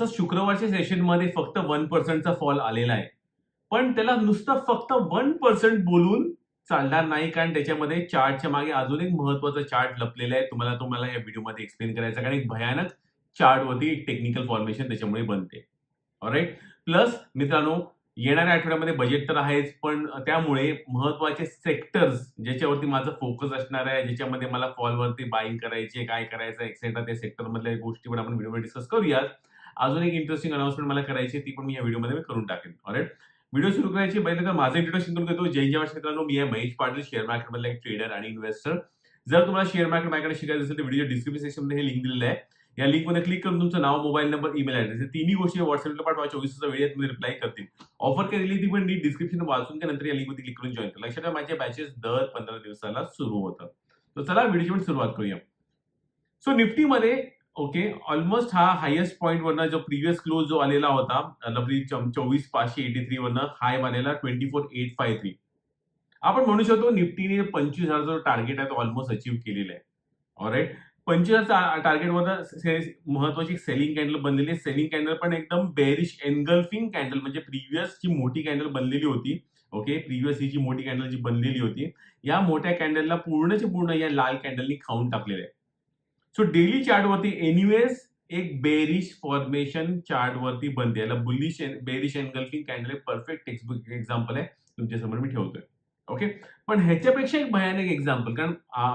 तसंच शुक्रवारच्या सेशनमध्ये फक्त वन पर्सेंटचा फॉल आलेला आहे पण त्याला नुसतं फक्त वन पर्सेंट बोलून चालणार नाही कारण त्याच्यामध्ये चार्टच्या मागे अजून एक महत्त्वाचा चार्ट लपलेला आहे. तुम्हाला तुम्हाला या व्हिडिओमध्ये एक्सप्लेन करायचा कारण एक भयानक चार्टवरती एक टेक्निकल फॉर्मेशन त्याच्यामुळे बनते. ऑलराईट प्लस मित्रांनो येणाऱ्या आठवड्यामध्ये बजेट तर आहेच पण त्यामुळे महत्त्वाचे सेक्टर्स ज्याच्यावरती माझं फोकस असणार आहे ज्याच्यामध्ये मला फॉलवरती बाईंग करायची काय करायचं एक्सेट्रा त्या सेक्टर मधल्या गोष्टी पण आपण व्हिडिओमध्ये डिस्कस करूयात. अजून एक इंटरेस्टिंग अनाउन्समेंट मला करायची ती पण मी या व्हिडिओमध्ये मी करून टाकेन. ऑलराईट व्हिडिओ सुरू करायची पहिले तर माझं इंट्रोडक्शन करून देतो. जय जवाश मित्रांनो मी आहे महेश पाटील शेअर मार्केटमधला एक ट्रेडर आणि इन्व्हेस्टर जर तुम्हाला शेअर मार्केट माझ्याकडे शिकायचं असेल तर व्हिडिओ डिस्क्रिप्शन सेक्शनमध्ये हे लिंक दिलेलं आहे. या लिंकमध्ये क्लिक करून तुमचं नाव मोबाईल नंबर ईमेल ऍड्रेस तिन्ही गोष्टी व्हॉट्सअपला पाठवा चोवीस वेळेत मी रिप्लाय करतील. ऑफर काय दिली ती पण नीट डिस्क्रिप्शन वाचून त्या नंतर या लिंकमध्ये क्लिक करून जॉईन करा. लक्षात ठेवा माझ्या बॅचेस दर पंधरा दिवसाला सुरू होतात. तर चला व्हिडिओची पण सुरुवात करूया. सो निफ्टीमध्ये ओके ऑलमोस्ट हा हायेस्ट पॉईंट वरनं जो प्रिव्हियस क्लोज जो आलेला होता लवली चोवीस पाचशे एटी थ्री वरनं हाय आलेला twenty four eight five three आपण म्हणू शकतो निफ्टीने पंचवीस हजार जो टार्गेट आहे तो ऑलमोस्ट अचीव्ह केलेला आहे. ऑलराईट पंचवीस हजार टार्गेट वर महत्वाची सेलिंग कॅन्डल बनलेली आहे. सेलिंग कॅन्डल पण एकदम बेरिश एनगल्फिंग कॅन्डल म्हणजे प्रिव्हियस जी मोठी कॅन्डल बनलेली होती ओके प्रिव्हियस ही जी मोठी कॅन्डल जी बनलेली होती या मोठ्या कॅन्डलला पूर्णचे पूर्ण या लाल कॅन्डलनी खाऊन टाकलेलं आहे. सो डेली चार्टवरती एनिवेज एक बेरिश फॉर्मेशन चार्टवरती बनते. याला बुलिश बेरिश एनगल्फिंग कॅन्डल एक परफेक्ट टेक्स्टबुक एक्झाम्पल आहे. तुमच्यासमोर मी ठेवतोय. ओके पण ह्याच्यापेक्षा एक भयानक एक्झाम्पल कारण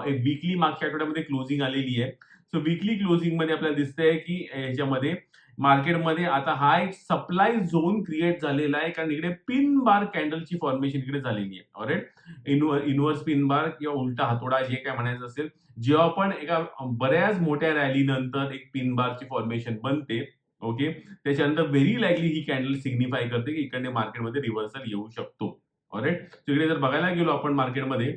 एक वीकली मागच्या आठवड्यामध्ये क्लोजिंग आलेली आहे. सो वीकली क्लोजिंगमध्ये आपल्याला दिसतंय की ह्याच्यामध्ये मार्केटमध्ये आता हा एक सप्लाय झोन क्रिएट झालेला आहे. कारण इकडे पिन बार कॅन्डलची फॉर्मेशन इकडे झालेली आहे. ऑरेट इनवर्स पिन बार किंवा उलटा हातोडा जे काय म्हणायचं असेल जेव्हा पण एका बऱ्याच मोठ्या रॅली नंतर एक पिन बारची फॉर्मेशन बनते ओके त्याच्यानंतर व्हेरी लाईकली ही कॅन्डल सिग्निफाय करते की इकडे मार्केटमध्ये रिव्हर्सल येऊ शकतो. ऑरेट तिकडे जर बघायला गेलो आपण मार्केटमध्ये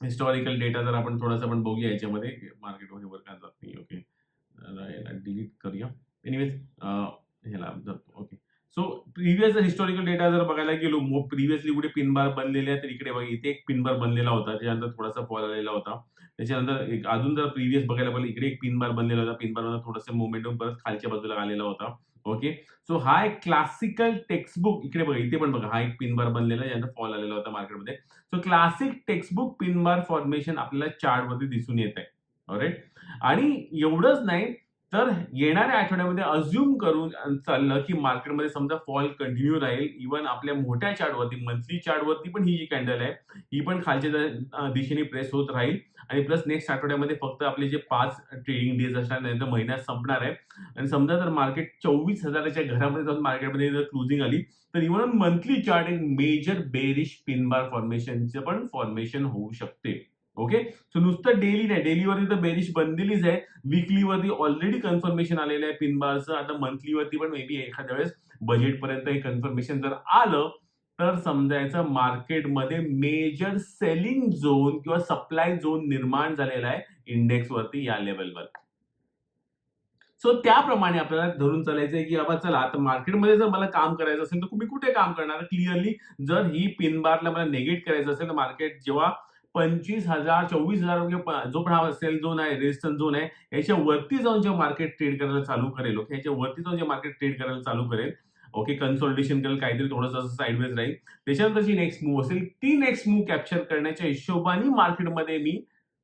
हिस्टॉरिकल डेटा जर आपण थोडासा आपण बघूया याच्यामध्ये मार्केटमध्ये वर काय जात नाही ओके डिलीट करूया. एनिवेज ह्याला जातो ओके सो प्रिव्हियस जर हिस्टॉरिकल डेटा जर बघायला गेलो प्रिव्हियसली कुठे पिन बार बनलेले आहे तर इकडे बघा इथे एक पिन बार बनलेला होता त्याच्यानंतर थोडासा फॉल आलेला होता. त्याच्यानंतर एक अजून जर प्रिव्हियस बघायला पाहिजे इकडे एक पिन बार बनलेला होता पिन बार थोडासा मोमेंटम परत खालच्या बाजूला आलेला होता ओके सो हा एक क्लासिकल टेक्स्टबुक इकडे बघा इथे पण बघा हा एक पिन बार बनलेला ज्यांना फॉल आलेला होता मार्केटमध्ये so classic textbook pin bar formation आपल्याला चार्टमध्ये दिसून येत आहे ऑलराईट आणि एवढंच नाही तर येणाऱ्या आठवड्यामध्ये अज्युम करून चाललं की मार्केटमध्ये समजा फॉल कंटिन्यू राहील. इव्हन आपल्या मोठ्या चार्टवरती मंथली चार्टवरती पण ही जी कॅन्डल आहे ही पण खालच्या दिशेने प्रेस होत राहील. आणि प्लस नेक्स्ट आठवड्यामध्ये फक्त आपले जे पाच ट्रेडिंग डेज असणार नंतर महिन्यात संपणार आहे. आणि समजा जर मार्केट चोवीस हजाराच्या घरामध्ये जाऊन मार्केटमध्ये जर क्लोजिंग आली तर इव्हन मंथली चार्ट एक मेजर बेरिश पिनबार फॉर्मेशनचं पण फॉर्मेशन होऊ शकते. ओके सो नुसतं डेली नाही. डेलीवरती तर बेरिश बनलेलीच आहे. वीकलीवरती ऑलरेडी कन्फर्मेशन आलेलं आहे पिनबारचं. आता मंथलीवरती पण मे बी एखाद्या वेळेस बजेटपर्यंत हे कन्फर्मेशन जर आलं तर समजायचं मार्केटमध्ये मेजर सेलिंग झोन किंवा सप्लाय झोन निर्माण झालेला आहे इंडेक्सवरती या लेवलवर सो त्याप्रमाणे आपल्याला धरून चालायचं आहे की बाबा चला आता मार्केटमध्ये जर मला काम करायचं असेल तर तुम्ही कुठे काम करणार? क्लिअरली जर ही पिन बारला मला नेगेट करायचं असेल तर मार्केट जेव्हा पंचवीस हजार चोवीस हजार जो पण हा सेल झोन आहे रेजिस्टन्स झोन आहे याच्या वरती जाऊन जे मार्केट ट्रेड करायला चालू करेल ओके याच्या वरती जाऊन जे मार्केट ट्रेड करायला चालू करेल ओके कन्सोल्टेशन करेल काहीतरी थोडंसं साईडवेज राहील. त्याच्यानंतरची नेक्स्ट मूव्ह असेल ती नेक्स्ट मूव्ह कॅप्चर करण्याच्या हिशोबाने मार्केटमध्ये मी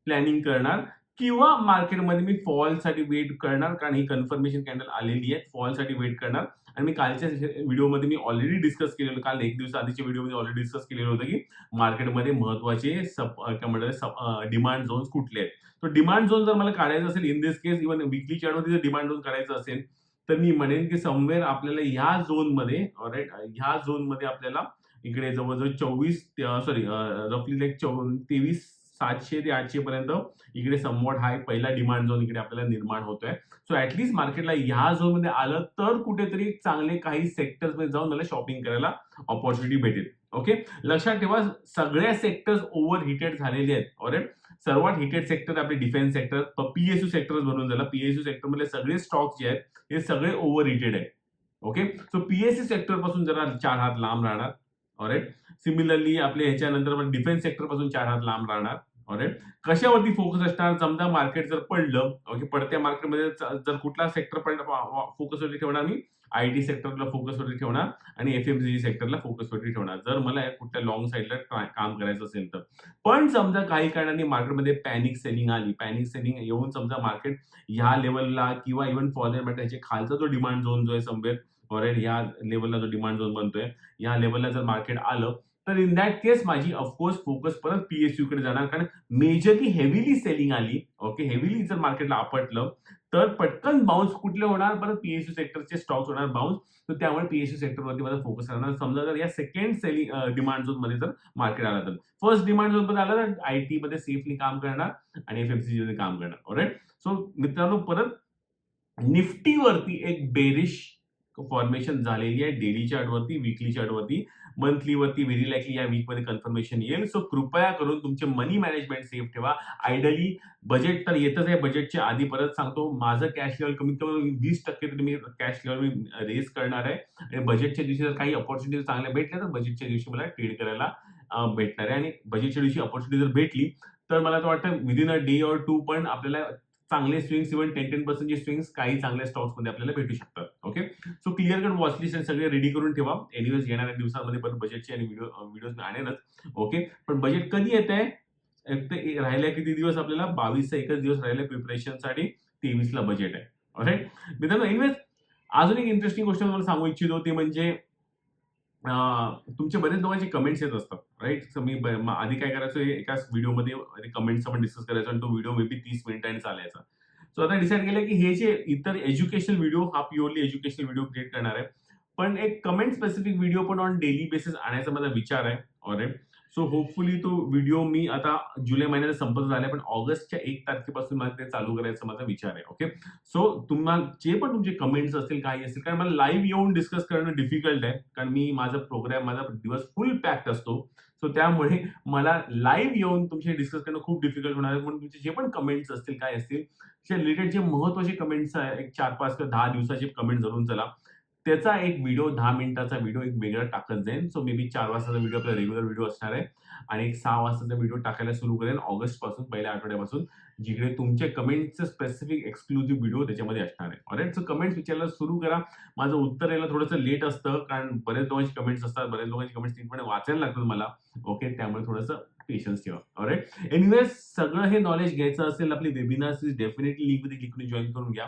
प्लॅनिंग करणार. किंवा मार्केटमध्ये मी फॉलसाठी वेट करणार कारण ही कन्फर्मेशन कॅन्डल आलेली आहे फॉलसाठी वेट करणार. आणि मी कालच्या व्हिडिओमध्ये मी ऑलरेडी डिस्कस केलेलं काल एक दिवस आधीच्या व्हिडिओमध्ये ऑलरेडी डिस्कस केलेलं होतं की मार्केटमध्ये महत्त्वाचे सप काय म्हणतात डिमांड झोन्स कुठले आहेत. तर डिमांड झोन जर मला काढायचं असेल इन दिस केस इव्हन विकली चार्टमध्ये जर डिमांड झोन काढायचं असेल तर मी म्हणेन की समवेअर आपल्याला ह्या झोनमध्ये राईट ह्या झोनमध्ये आपल्याला इकडे जवळजवळ चोवीस सॉरी रफली लाईक तेवीस सातशे ते आठशे पर्यंत इकडे समवॉट हा एक पहिला डिमांड झोन इकडे आपल्याला निर्माण होतोय. सो ऍटलीस्ट मार्केटला ह्या झोनमध्ये आलं तर कुठेतरी चांगले काही सेक्टर्समध्ये जाऊन मला शॉपिंग करायला ऑपॉर्च्युनिटी भेटेल. ओके लक्षात ठेवा सगळ्या सेक्टर्स ओव्हर हिटेड झालेले आहेत. ऑरेट सर्वात हिटेड सेक्टर आपले डिफेन्स सेक्टर पीएसयू सेक्टर बनून झाला. पीएसयू सेक्टर मधले सगळे स्टॉक्स जे आहेत हे सगळे ओव्हर हिटेड आहे ओके सो पीएसयू सेक्टरपासून जरा चार हात लांब राहणार. ऑरेट सिमिलरली आपले ह्याच्यानंतर डिफेन्स सेक्टरपासून चार हात लांब राहणार. ऑलराईट कशावरती फोकस असणार? समजा मार्केट जर पडलं ओके पडत्या मार्केटमध्ये जर कुठला सेक्टर पडला फोकसवरती ठेवणार मी? आय टी सेक्टरला फोकसवरती ठेवणार आणि एफ एम सी सेक्टरला फोकसवरती ठेवणार. जर मला कुठल्या लॉंग साईडला काम करायचं असेल तर. पण समजा काही कारणाने मार्केटमध्ये पॅनिक सेलिंग आली. पॅनिक सेलिंग येऊन समजा मार्केट ह्या लेवलला किंवा इव्हन फॉरेन मॅटर खालचा जो डिमांड झोन जो आहे समवेर ऑलरेडी या लेवलला जो डिमांड झोन बनतोय या लेवलला जर मार्केट आलं तर इन दॅट केस माझी ऑफकोर्स फोकस परत पीएसयू कडे जाणार. कारण मेजरली हेवीली सेलिंग आली. ओके हेवीली जर मार्केटला आपटलं तर पटकन बाउन्स कुठले होणार? परत पीएसयू सेक्टरचे स्टॉक्स होणार बाउन्स तर त्यामुळे पीएसयू सेक्टरवरती माझा फोकस राहणार. समजा जर या सेकंड सेलिंग डिमांड झोनमध्ये जर मार्केट आला तर. फर्स्ट डिमांड झोनमध्ये आला तर आय टी मध्ये सेफली काम करणार आणि एफमध्ये काम करणार. ऑलराईट सो मित्रांनो परत निफ्टीवरती एक बेरिश फॉर्मेशन झालेली आहे. डेली चार्टवरती विकली चार्टवरती मंथलीवरती व्हेरी लाईकली या वीकमध्ये कन्फर्मेशन येईल. सो कृपया करून तुमचे मनी मॅनेजमेंट सेफ ठेवा. आयडली बजेट तर येतच आहे. बजेटच्या आधी परत सांगतो माझं कॅश लेवल कमीत कमी वीस टक्के तरी मी कॅश लेवल मी रेस करणार आहे. आणि बजेटच्या दिवशी जर काही ऑपॉर्च्युनिटी चांगल्या भेटल्या तर बजेटच्या दिवशी मला ट्रेड करायला भेटणार आहे. आणि बजेटच्या दिवशी ऑपॉर्च्युनिटी जर भेटली तर मला तर वाटतं within a day or two पण आपल्याला चांगले स्विंग्स इव्हन टेन टेन पर्सेंटचे स्विंग्स काही चांगल्या स्टॉक्समध्ये आपल्याला भेटू शकतात. Okay so clear cut watchlist सगळे रेडी करून ठेवा. एनिवेज येणाऱ्या दिवसांमध्ये परत बजेटचे आणि व्हिडिओ व्हिडिओज मी ओके पण बजेट कधी येत आहे एक तर राहिल्या किती दिवस आपल्याला? बावीसचा एकच दिवस राहिले प्रिपरेशनसाठी तेवीसला बजेट आहे. ऑलराईट मित्रांनो एनिवेज अजून एक इंटरेस्टिंग गोष्ट तुम्हाला सांगू इच्छितो. ते म्हणजे तुमचे बरेच लोकांचे कमेंट्स येत असतात राईट मी आधी काय करायचो हे एकाच व्हिडिओमध्ये कमेंट्स आपण डिस्कस करायचो आणि तो व्हिडिओ मे बी तीस मिनिटांनी चालायचा. सो आता डिसाईड केलं की हे जे इतर एज्युकेशनल व्हिडिओ हा प्युअरली एज्युकेशनल व्हिडिओ क्रिएट करणार आहे. पण एक कमेंट स्पेसिफिक व्हिडिओ पण ऑन डेली बेसिस आणायचा माझा विचार आहे ऑलराईट सो होपफुली तो व्हिडिओ मी आता जुलै महिन्यात संपत झाला पण ऑगस्टच्या एक तारखेपासून मला ते चालू करायचा माझा विचार आहे ओके सो तुम्हाला जे पण तुमचे कमेंट्स असतील काही असतील कारण मला लाईव्ह येऊन डिस्कस करणं डिफिकल्ट आहे कारण मी माझा प्रोग्राम माझा दिवस फुल पॅक्ड असतो. सो त्यामुळे मला लाईव्ह येऊन तुमचे डिस्कस करणं खूप डिफिकल्ट होणार आहे. म्हणून तुमचे जे पण कमेंट्स असतील काय असतील त्या रिलेटेड जे महत्त्वाचे कमेंट्स आहे एक चार पाच किंवा दहा दिवसाचे कमेंट जरूर चला. त्याचा एक व्हिडिओ दहा मिनिटाचा व्हिडिओ एक वेगळा टाकत जाईल सो मे बी चार वाजताचा व्हिडिओ आपला रेग्युलर व्हिडिओ असणार आहे. आणि एक सहा वाजताचा व्हिडिओ टाकायला सुरू करेन ऑगस्टपासून पहिल्या आठवड्यापासून जिकडे तुमचे कमेंटचे स्पेसिफिक एक्सक्लुझिव्ह व्हिडिओ त्याच्यामध्ये असणार आहे. ऑरेट सो कमेंट्स विचारायला सुरू करा. माझं उत्तर यायला थोडंसं लेट असतं कारण बरेच लोकांची कमेंट्स असतात बरेच लोकांची कमेंट्स नीटपणे वाचायला लागतात मला. ओके त्यामुळे थोडंसं पेशन्स ठेवा. ऑरेट एनिवेज सगळं हे नॉलेज घ्यायचं असेल आपली वेबिनार्स डेफिनेटली लिंकमध्ये क्लिक करून जॉईन करून घ्या.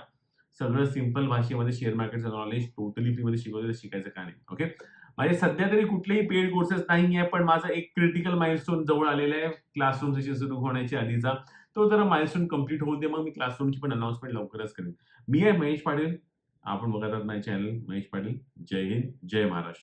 सगळं सिंपल भाषेमध्ये शेअर मार्केटचं नॉलेज टोटली फ्रीमध्ये शिकवलं शिकायचं का नाही? ओके म्हणजे माझे सध्या तरी कुठलेही पेड कोर्सेस नाही आहे पण माझा एक क्रिटिकल माइलस्टोन जवळ आलेला आहे. क्लासरूम सेशन सुरू होण्याच्या आधीचा. तो जरा माइलस्टोन कंप्लीट होऊ दे मग मी क्लासरूमची पण अनाउन्समेंट लवकरच करेन. मी आहे महेश पाटील. आपण बघत आहात माझे चॅनल महेश पाटील. जय हिंद जय महाराष्ट्र.